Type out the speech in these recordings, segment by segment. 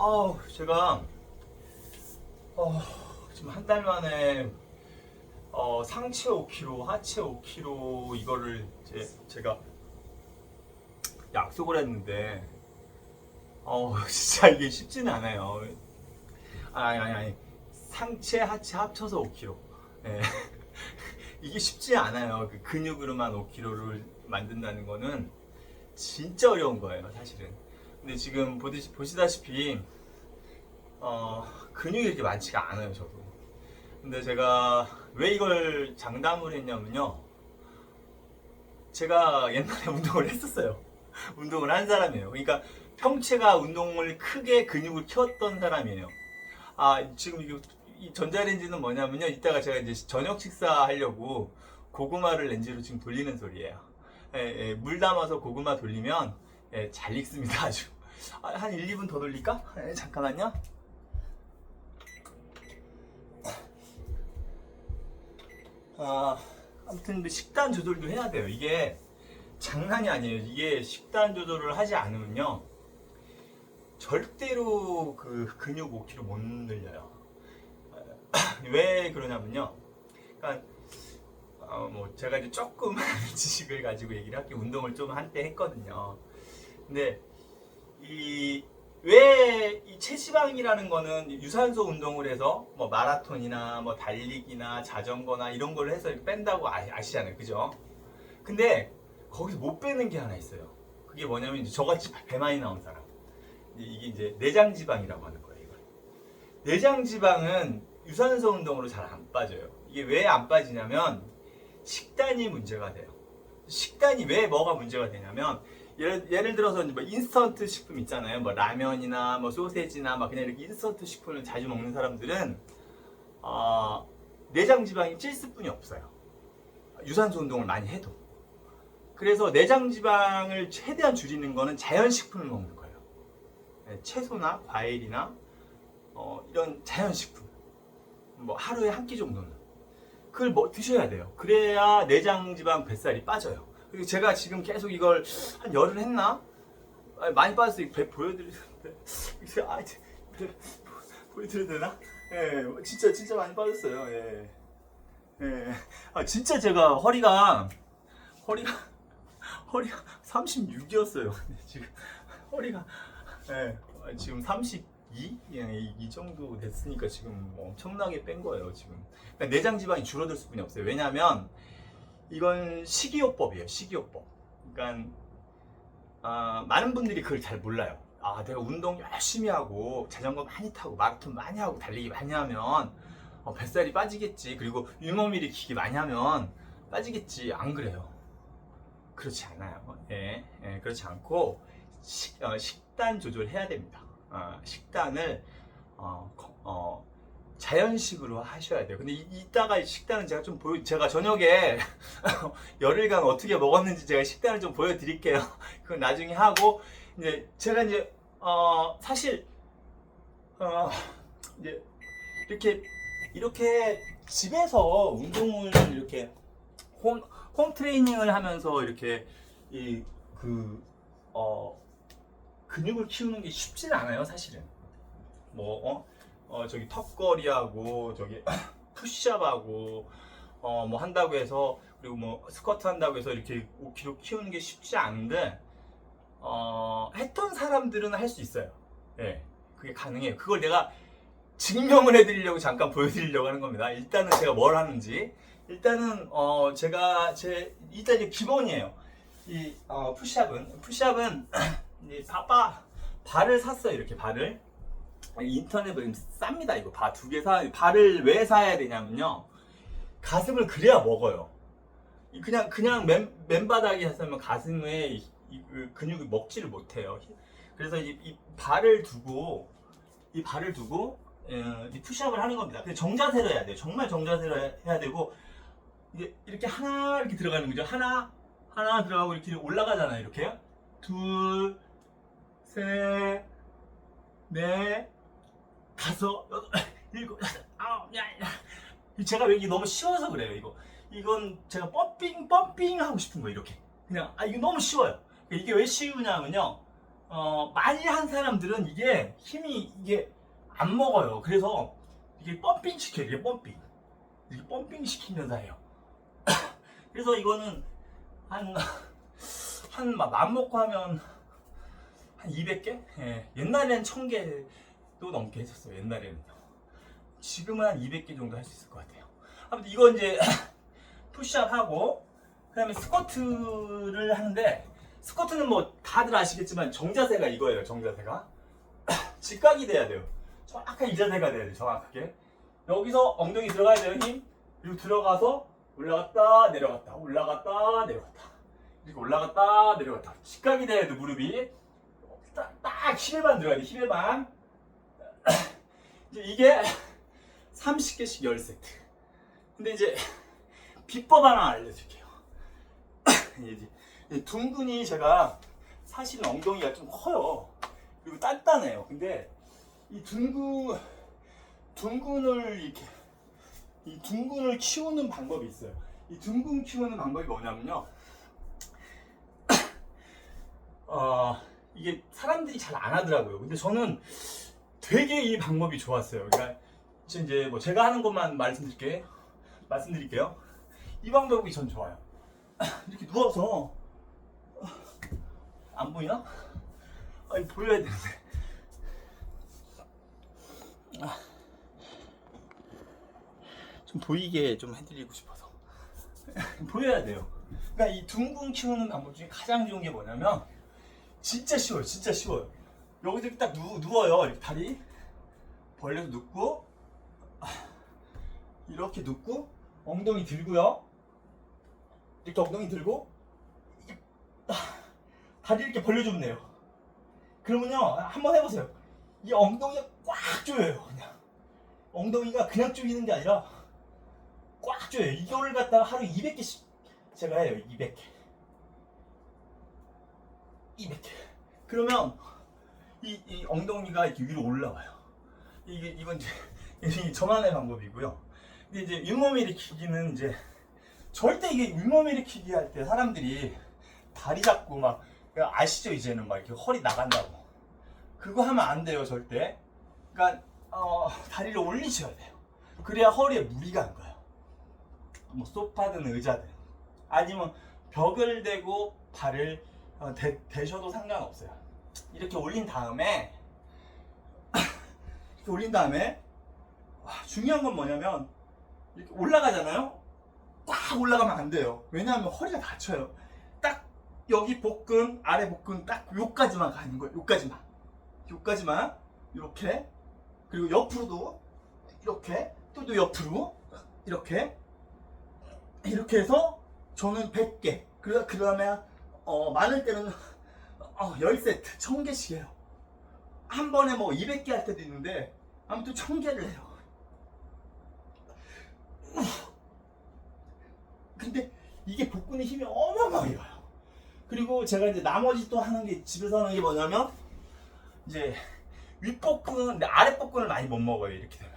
아우 제가 어, 지금 한 달 만에 어, 상체 5kg, 하체 5kg 이거를 제, 제가 약속을 했는데 어 진짜 이게 쉽지는 않아요. 아니 아니 아니 상체 하체 합쳐서 5kg. 예. 이게 쉽지 않아요. 그 근육으로만 5kg를 만든다는 거는 진짜 어려운 거예요, 사실은. 근데 지금 보시, 보시다시피 어, 근육이 이렇게 많지가 않아요, 저도. 근데 제가 왜 이걸 장담을 했냐면요. 제가 옛날에 운동을 했었어요. 운동을 한 사람이에요. 그러니까 평체가 운동을 크게 근육을 키웠던 사람이에요. 아, 지금 이거 이 전자레인지는 뭐냐면요. 이따가 제가 이제 저녁 식사 하려고 고구마를 렌즈로 지금 돌리는 소리예요. 예, 예, 물 담아서 고구마 돌리면 예, 잘 익습니다. 아주. 아, 한 1, 2분 더 돌릴까? 예, 잠깐만요. 아, 아무튼 식단 조절도 해야 돼요. 이게 장난이 아니에요. 이게 식단 조절을 하지 않으면요. 절대로 그 근육 5kg 못 늘려요. 왜 그러냐면요. 그러니까 어, 뭐 제가 이제 조금 지식을 가지고 얘기를 할게요. 운동을 좀 한때 했거든요. 근데 이 왜 이 체지방이라는 거는 유산소 운동을 해서 뭐 마라톤이나 뭐 달리기나 자전거나 이런 걸 해서 뺀다고 아, 아시잖아요. 그죠? 근데 거기서 못 빼는 게 하나 있어요. 그게 뭐냐면 이제 저같이 배 많이 나온 사람. 이게 이제 내장 지방이라고 하는 거예요. 이걸. 내장 지방은 유산소 운동으로 잘 안 빠져요. 이게 왜 안 빠지냐면 식단이 문제가 돼요. 식단이 왜 뭐가 문제가 되냐면 예를, 예를 들어서 뭐 인스턴트 식품 있잖아요. 뭐 라면이나 뭐 소세지나 막 그냥 이렇게 인스턴트 식품을 자주 먹는 사람들은 어, 내장 지방이 찔 수뿐이 없어요. 유산소 운동을 많이 해도. 그래서 내장 지방을 최대한 줄이는 거는 자연 식품을 먹는 거예요. 네, 채소나 과일이나 어, 이런 자연 식품. 뭐 하루에 한 끼 정도는 그걸 뭐 드셔야 돼요. 그래야 내장 지방 뱃살이 빠져요. 그리고 제가 지금 계속 이걸 한 열흘 했나? 아니, 많이 빠졌어요. 배 보여드리는데 아 보여드려도 되나? 예, 진짜 진짜 많이 빠졌어요. 예, 예. 아 진짜 제가 허리가 허리가 허리가 36이었어요. 지금 허리가 예, 지금 32? 예, 이, 이 정도 됐으니까 지금 엄청나게 뺀 거예요. 지금 그러니까 내장 지방이 줄어들 수뿐이 없어요. 왜냐하면 이건 식이요법이에요. 식이요법. 그러니까 아, 많은 분들이 그걸 잘 몰라요. 아, 내가 운동 열심히 하고 자전거 많이 타고 마라톤 많이 하고 달리기 많이 하면 어, 뱃살이 빠지겠지. 그리고 유몸 일으키기 많이 하면 빠지겠지. 안 그래요. 그렇지 않아요. 예, 예, 그렇지 않고 식, 어, 식단 조절해야 됩니다. 어, 식단을 어, 거- 어, 자연식으로 하셔야 돼요. 근데 이, 이따가 식단은 제가 좀 보여, 제가 저녁에 열흘간 어떻게 먹었는지 제가 식단을 좀 보여드릴게요. 그건 나중에 하고 이제 제가 이제 어, 사실 어, 이제 이렇게 이렇게 집에서 운동을 이렇게 홈, 홈 트레이닝을 하면서 이렇게 이 그 어, 근육을 키우는 게 쉽진 않아요, 사실은. 뭐 어, 어 저기 턱걸이하고 저기 푸시업하고 어 뭐 한다고 해서 그리고 뭐 스쿼트 한다고 해서 이렇게 5kg 키우는 게 쉽지 않은데 어 했던 사람들은 할 수 있어요. 예. 그게 가능해요. 그걸 내가 증명을 해드리려고 잠깐 보여드리려고 하는 겁니다. 일단은 제가 뭘 하는지 일단은 어 제가 제 일단 이제 기본이에요. 이 어, 푸시업은 푸시업은 이 바바 발을 샀어요. 이렇게 발을 인터넷 보면 쌉니다. 이거 바 두 개 사. 발을 왜 사야 되냐면요. 가슴을 그래야 먹어요. 이 그냥 그냥 맨, 맨바닥에 했으면 가슴에 그 근육이 먹지를 못해요. 그래서 이, 이 발을 두고 이 발을 두고 어, 이 푸시업을 하는 겁니다. 근데 정자세로 해야 돼요. 정말 정자세로 해- 해야 되고 이게 이렇게 하나 이렇게 들어가는 거죠. 하나 하나 들어가고 이렇게 올라가잖아요. 이렇게 둘, 셋, 넷, 다섯, 여덟, 일곱, 아홉, 야, 야. 제가 왜 이게 너무 쉬워서 그래요. 이거 이건 제가 펌핑 펌핑 하고 싶은 거예요. 이렇게 그냥 아 이거 너무 쉬워요. 이게 왜 쉬우냐면요. 어, 많이 한 사람들은 이게 힘이 이게 안 먹어요. 그래서 이게 펌핑 시켜요. 이게 펌핑. 이게 펌핑 시키면서 해요. 그래서 이거는 한, 한, 맘 먹고 하면 한 200개? 예. 옛날엔 1000개도 넘게 했었어요. 옛날에는요. 지금은 한 200개 정도 할 수 있을 것 같아요. 아무튼 이거 이제 푸시업 하고, 그 다음에 스쿼트를 하는데, 스쿼트는 뭐 다들 아시겠지만 정자세가 이거예요. 정자세가. 직각이 돼야 돼요. 정확하게 이 자세가 돼야 돼요. 정확하게. 여기서 엉덩이 들어가야 돼요. 힘. 그리고 들어가서 올라갔다 내려갔다 올라갔다 내려갔다 이렇게 올라갔다 내려갔다 직각이 돼야 돼 무릎이 딱, 딱 힘에만 들어가야 돼 힘에만. 이제 이게 30개씩 10세트. 근데 이제 비법 하나 알려줄게요. 이제 이 둥근이 제가 사실은 엉덩이가 좀 커요. 그리고 단단해요. 근데 이 둥근 둥근을 이렇게 이 둥근을 키우는 방법이 있어요. 이 둥근 키우는 방법이 뭐냐면요. 어, 이게 사람들이 잘 안 하더라고요. 근데 저는 되게 이 방법이 좋았어요. 그러니까 이제 뭐 제가 하는 것만 말씀드릴게요. 말씀드릴게요. 이 방법이 전 좋아요. 이렇게 누워서 안 보이나? 아니 보여야 되는데. 좀 보이게 좀 해드리고 싶어서 보여야 돼요. 그러니까 이 둥근 키우는 방법 중에 가장 좋은 게 뭐냐면 진짜 쉬워요. 진짜 쉬워요. 여기서 딱 누, 누워요. 이렇게 다리 벌려서 눕고 이렇게 눕고 엉덩이 들고요. 이렇게 엉덩이 들고 다리 이렇게 벌려주면 돼요. 그러면요 한번 해보세요. 이 엉덩이가 꽉 조여요. 그냥 엉덩이가 그냥 조이는 게 아니라 꽉 줘요. 이거를 갖다가 하루 200개씩 제가 해요. 200개. 200개. 그러면 이, 이 엉덩이가 이렇게 위로 올라와요. 이게 이건 이제 이 저만의 방법이고요. 근데 이제 윗몸 일으키기는 이제 절대 이게 윗몸 일으키기 할 때 사람들이 다리 잡고 막 아시죠 이제는 막 이렇게 허리 나간다고 그거 하면 안 돼요 절대. 그러니까 어, 다리를 올리셔야 돼요. 그래야 허리에 무리가 안 가요. 뭐 소파든 의자든 아니면 벽을 대고 발을 어, 대, 대셔도 상관없어요. 이렇게 올린 다음에 이렇게 올린 다음에 와, 중요한 건 뭐냐면 이렇게 올라가잖아요. 꽉 올라가면 안 돼요. 왜냐하면 허리가 다쳐요. 딱 여기 복근 아래 복근 딱 요까지만 가는 거예요. 요까지만 요까지만 이렇게 그리고 옆으로도 이렇게 또 또 옆으로 이렇게 이렇게 해서 저는 100개. 그, 그 다음에, 어, 많을 때는, 어, 10세트, 1000개씩 해요. 한 번에 뭐 200개 할 때도 있는데, 아무튼 1000개를 해요. 근데 이게 복근의 힘이 어마어마하게 가요. 그리고 제가 이제 나머지 또 하는 게, 집에서 하는 게 뭐냐면, 이제, 윗복근, 근데 아랫복근을 많이 못 먹어요, 이렇게 되면.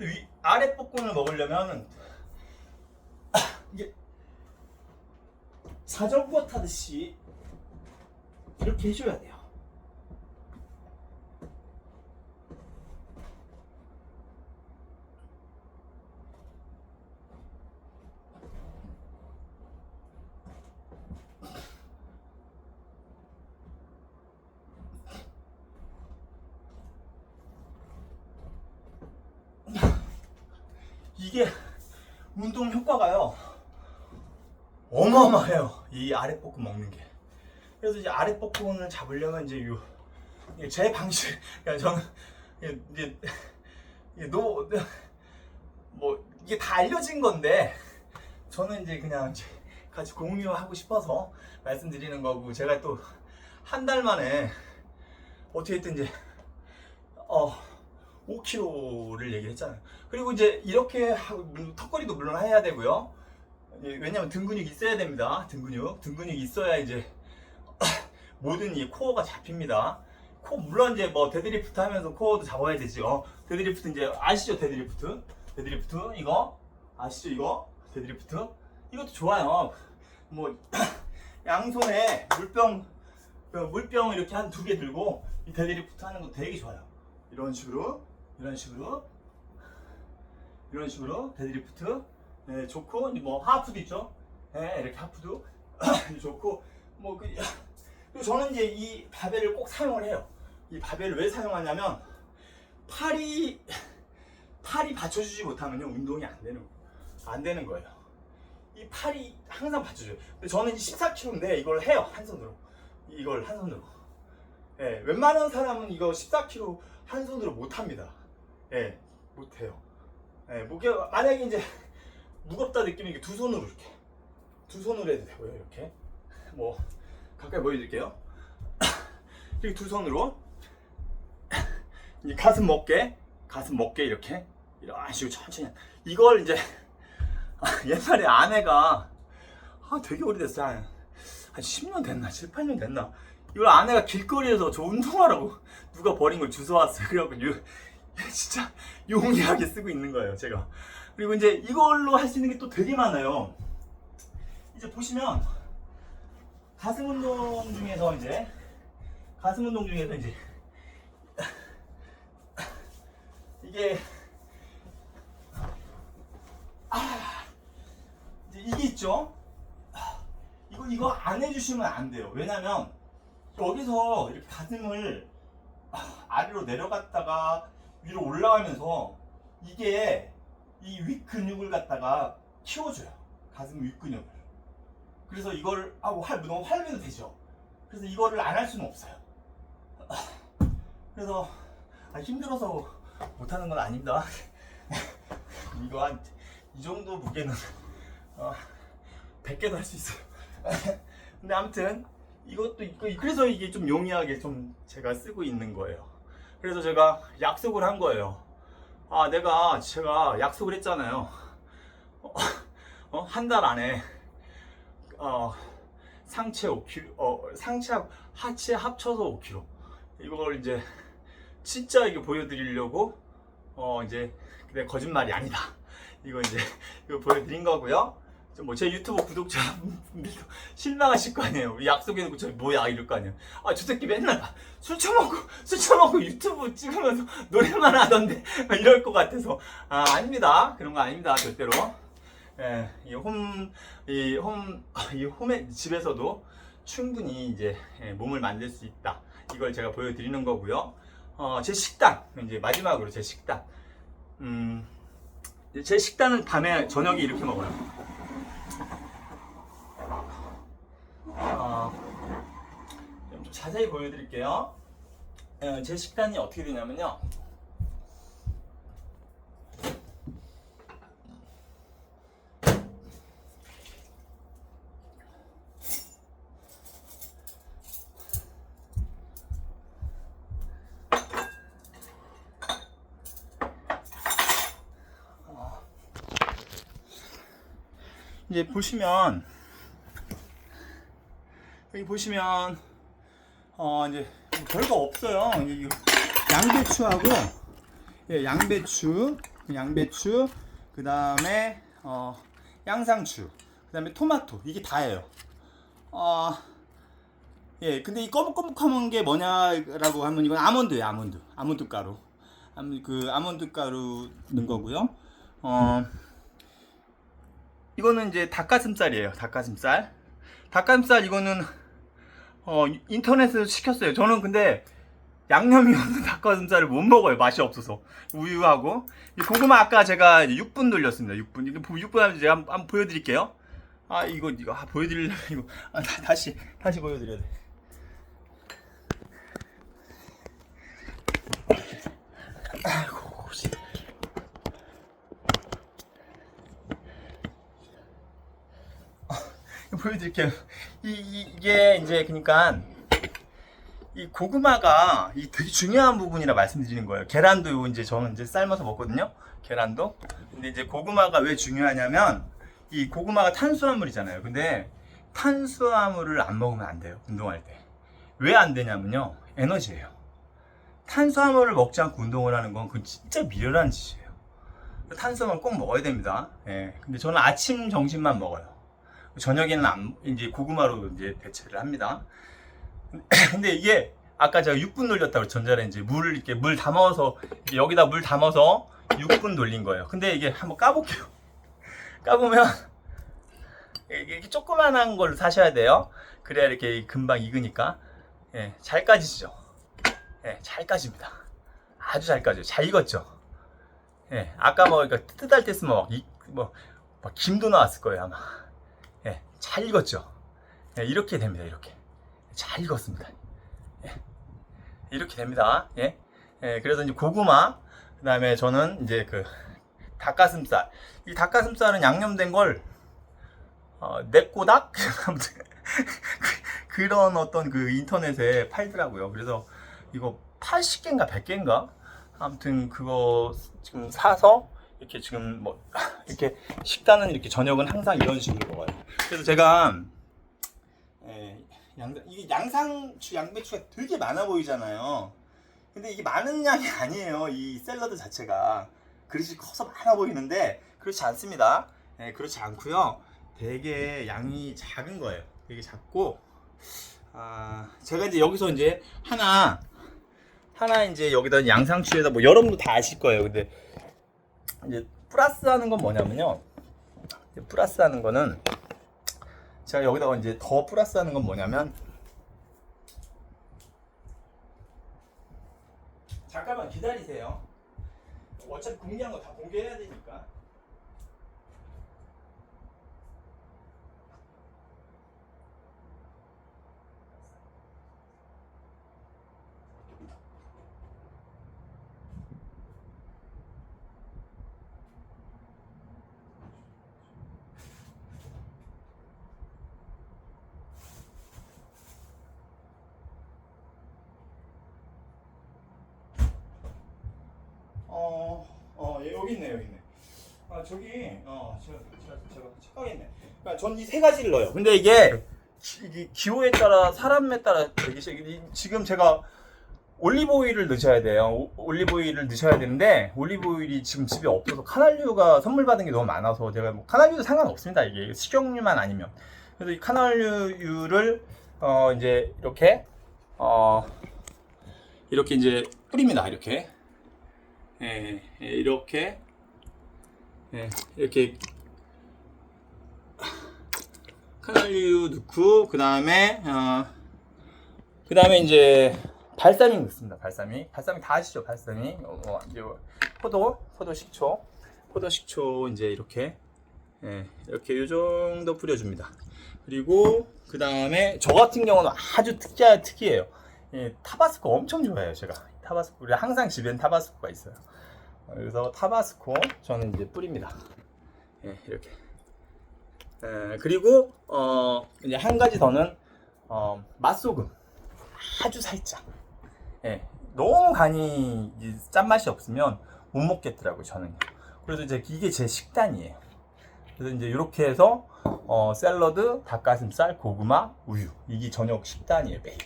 위, 아랫복근을 먹으려면, 이게 자전거 타듯이 이렇게 해줘야 돼요. 이게 운동 효과가요. 어마어마해요. 이 아랫복근 먹는 게. 그래서 이제 아랫복근을 잡으려면 이제 요, 이게 제 방식, 그러니까 저는 이제, 이제 노, 뭐, 이게 다 알려진 건데, 저는 이제 그냥 이제 같이 공유하고 싶어서 말씀드리는 거고, 제가 또 한 달 만에 어떻게 했든 이제, 어, 5kg를 얘기했잖아요. 그리고 이제 이렇게 하고, 음, 턱걸이도 물론 해야 되고요. 예, 왜냐면 등 근육이 있어야 됩니다. 등 근육. 등 근육이 있어야 이제 모든 이 코어가 잡힙니다. 코 물론 이제 뭐 데드리프트 하면서 코어도 잡아야 되죠. 데드리프트 이제 아시죠? 데드리프트. 데드리프트 이거 아시죠? 이거 데드리프트. 이것도 좋아요. 뭐 양손에 물병 그 물병 이렇게 한 두 개 들고 이 데드리프트 하는 거 되게 좋아요. 이런 식으로, 이런 식으로, 이런 식으로 데드리프트 네, 좋고 뭐 하프도 있죠. 네, 이렇게 하프도 좋고 뭐 그, 저는 이제 이 바벨을 꼭 사용을 해요. 이 바벨을 왜 사용하냐면 팔이 팔이 받쳐주지 못하면요 운동이 안 되는 안 되는 거예요. 이 팔이 항상 받쳐줘요. 저는 14kg인데 이걸 해요 한 손으로. 이걸 한 손으로. 예, 웬만한 사람은 이거 14kg 한 손으로 못 합니다. 예, 못 해요. 예, 무게 만약에 이제 무겁다 느끼면 이게 두 손으로 이렇게. 두 손으로 해도 되고요 이렇게. 뭐 가까이 보여드릴게요. 이렇게 두 손으로. 이제 가슴 먹게 가슴 먹게 이렇게. 이런 식으로 천천히. 이걸 이제 아, 옛날에 아내가 아 되게 오래됐어 한, 한 10년 됐나 7, 8년 됐나. 이걸 아내가 길거리에서 저 운동하라고 누가 버린 걸 주워왔어요. 그래갖고 요, 진짜 용이하게 쓰고 있는 거예요 제가 그리고 이제 이걸로 할 수 있는 게 또 되게 많아요 이제 보시면 가슴 운동 중에서 이제 가슴 운동 중에서 이제 이게 아 이제 이게 있죠. 아, 이거 이거 안 해주시면 안 돼요. 왜냐면 여기서 이렇게 가슴을 아, 아래로 내려갔다가 위로 올라가면서 이게 이 윗 근육을 갖다가 키워줘요. 가슴 윗 근육을. 그래서 이걸 하고 활 너무 활려도 되죠. 그래서 이거를 안 할 수는 없어요. 아, 그래서 아, 힘들어서 못하는 건 아닙니다. 이거 한 이 정도 무게는 어, 100개도 할 수 있어요. 근데 아무튼 이것도 이거 그래서 이게 좀 용이하게 좀 제가 쓰고 있는 거예요. 그래서 제가 약속을 한 거예요. 아 내가 제가 약속을 했잖아요. 어, 한 달 안에 어, 상체 5kg, 어, 상체 하체 합쳐서 5kg. 이걸 이제 진짜 이게 보여드리려고 어 이제 근데 거짓말이 아니다. 이거 이제 이거 보여드린 거고요. 뭐제 유튜브 구독자분들도 실망하실 거 아니에요. 이 약속해놓고 저 뭐야 이럴 거 아니에요. 아 저 새끼 맨날 술 처먹고 술 처먹고 유튜브 찍으면서 노래만 하던데 막 이럴 것 같아서 아 아닙니다. 그런 거 아닙니다. 절대로. 예, 이홈이 홈, 이 홈의 집에서도 충분히 이제 예, 몸을 만들 수 있다. 이걸 제가 보여드리는 거고요. 어, 제 식단 이제 마지막으로 제 식단. 음, 제 식단은 밤에 저녁에 이렇게 먹어요. 어, 좀 자세히 보여드릴게요. 어, 제 식단이 어떻게 되냐면요. 이제 보시면 여기 보시면 어 이제 뭐 별거 없어요. 양배추하고 예, 양배추, 양배추, 그 다음에 어 양상추, 그 다음에 토마토 이게 다예요. 어, 예, 근데 이 꺼묵꺼묵한 게 뭐냐라고 하면 이건 아몬드예요, 아몬드, 아몬드 가루, 그 아몬드 가루 넣은 거고요. 어. 이거는 이제 닭가슴살이에요. 닭가슴살. 닭가슴살 이거는 어, 인터넷에서 시켰어요. 저는 근데 양념이 없는 닭가슴살을 못 먹어요. 맛이 없어서. 우유하고. 이 고구마 아까 제가 이제 6분 돌렸습니다. 6분. 이거 6분 하면 제가 한번, 보여드릴게요. 아, 이거, 이거, 아, 보여드리려면 이거. 아, 다, 다시, 다시 보여드려야 돼. 아이고, 보여드릴게요. 이, 이, 게 이제 그러니까 이 고구마가 이 되게 중요한 부분이라 말씀드리는 거예요. 계란도 요 이제 저는 이제 삶아서 먹거든요. 계란도. 근데 이제 고구마가 왜 중요하냐면 이 고구마가 탄수화물이잖아요. 근데 탄수화물을 안 먹으면 안 돼요. 운동할 때. 왜 안 되냐면요. 에너지예요. 탄수화물을 먹지 않고 운동을 하는 건 그건 진짜 미련한 짓이에요. 탄수화물 꼭 먹어야 됩니다. 예. 근데 저는 아침 점심만 먹어요. 저녁에는 안- 이제 고구마로 이제 대체를 합니다. 근데 이게 아까 제가 6분 돌렸다고 전자레인지 물 이렇게 물 담아서 여기다 물 담아서 6분 돌린 거예요. 근데 이게 한번 까볼게요. 까보면 이렇게 조그만한 걸 사셔야 돼요. 그래야 이렇게 금방 익으니까 예, 잘 까지죠. 예, 잘 까집니다. 아주 잘 까져요. 잘 익었죠. 예, 아까 뭐 그러니까 뜨뜻할 때 쓰면 막, 이, 뭐, 막 김도 나왔을 거예요 아마. 예, 잘 익었죠. 예, 이렇게 됩니다. 이렇게 잘 익었습니다. 예, 이렇게 됩니다. 예, 예, 그래서 이제 고구마, 그 다음에 저는 이제 그 닭가슴살. 이 닭가슴살은 양념된 걸 어, 아무튼 그- 그런 어떤 그 인터넷에 팔더라고요. 그래서 이거 80개인가 100개인가 아무튼 그거 지금 사서 이렇게 지금 뭐 이렇게 식단은 이렇게 저녁은 항상 이런 식으로. 그래서 제가 예, 양, 이게 양상추 양배추가 되게 많아 보이잖아요. 근데 이게 많은 양이 아니에요. 이 샐러드 자체가 그릇이 커서 많아 보이는데 그렇지 않습니다. 예, 그렇지 않고요. 되게 양이 작은 거예요. 되게 작고 아, 제가 이제 여기서 이제 하나 하나 이제 여기다 양상추에다 뭐 여러분도 다 아실 거예요. 근데 이제 플러스 하는 건 뭐냐면요. 플러스 하는 거는 제가 여기다가 이제 더 플러스 하는 건 뭐냐면 잠깐만 기다리세요. 어차피 공개한 거 다 공개해야 되니까. 어, 어, 예, 여기 있네, 여기 있네. 아, 저기, 어, 제가, 제가, 착각했네. 그러니까 전 이 세 가지를 넣어요. 근데 이게, 기, 기호에 따라, 사람에 따라 되게, 시- 이- 지금 제가 올리브오일을 넣으셔야 돼요. 오- 올리브오일을 넣으셔야 되는데, 올리브오일이 지금 집에 없어서 카날류가 선물 받은 게 너무 많아서 제가 뭐, 카날류도 상관없습니다. 이게 식용유만 아니면. 그래서 이 카날류를, 어, 이제 이렇게, 어, 이렇게 이제 뿌립니다. 이렇게. 예, 예, 이렇게 예, 이렇게 카날류 넣고 그 다음에 어, 그 다음에 이제 발사믹 넣습니다. 발사믹 발사믹 다 아시죠? 발사믹 어, 어, 이제 포도 포도 식초 포도 식초 이제 이렇게 예, 이렇게 요 정도 뿌려줍니다. 그리고 그 다음에 저 같은 경우는 아주 특이한 특이해요. 예, 타바스코 엄청 좋아해요 제가 타바스코 우리 항상 집엔 타바스코가 있어요. 어, 그래서 타바스코 저는 이제 뿌립니다. 예, 이렇게. 예, 그리고 어, 이제 한 가지 더는 어, 맛소금 아주 살짝. 예, 너무 간이 이 짠맛이 없으면 못 먹겠더라고요 저는요. 그래서 이제 이게 제 식단이에요. 그래서 이제 이렇게 해서 어, 샐러드, 닭가슴살, 고구마, 우유 이게 저녁 식단이에요 매일.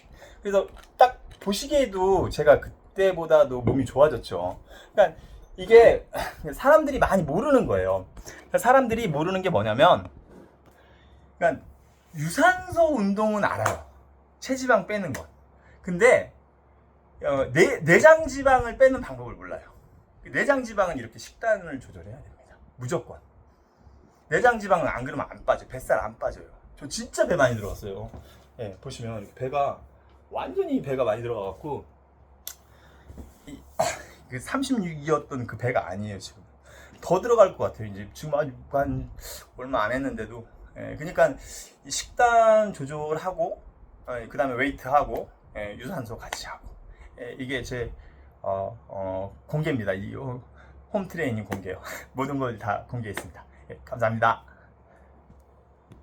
그래서 딱 보시기에도 제가 그 때보다도 몸이 좋아졌죠. 그러니까 이게 사람들이 많이 모르는 거예요. 그러니까 사람들이 모르는 게 뭐냐면, 그러니까 유산소 운동은 알아요. 체지방 빼는 것. 근데 어, 내, 내장 지방을 빼는 방법을 몰라요. 내장 지방은 이렇게 식단을 조절해야 됩니다. 무조건. 내장 지방은 안 그러면 안 빠져. 요 뱃살 안 빠져요. 저 진짜 배 많이 들어갔어요. 예, 보시면 배가 완전히 배가 많이 들어가갖고 36이었던 그 배가 아니에요 지금. 더 들어갈 것 같아요. 이제 지금 아직 한 얼마 안 했는데도. 예, 그러니까 이 식단 조절하고 어, 그다음에 웨이트 하고 예, 유산소 같이 하고 예, 이게 제 어, 어, 공개입니다. 이 어, 홈 트레이닝 공개요. 모든 걸 다 공개했습니다. 예, 감사합니다.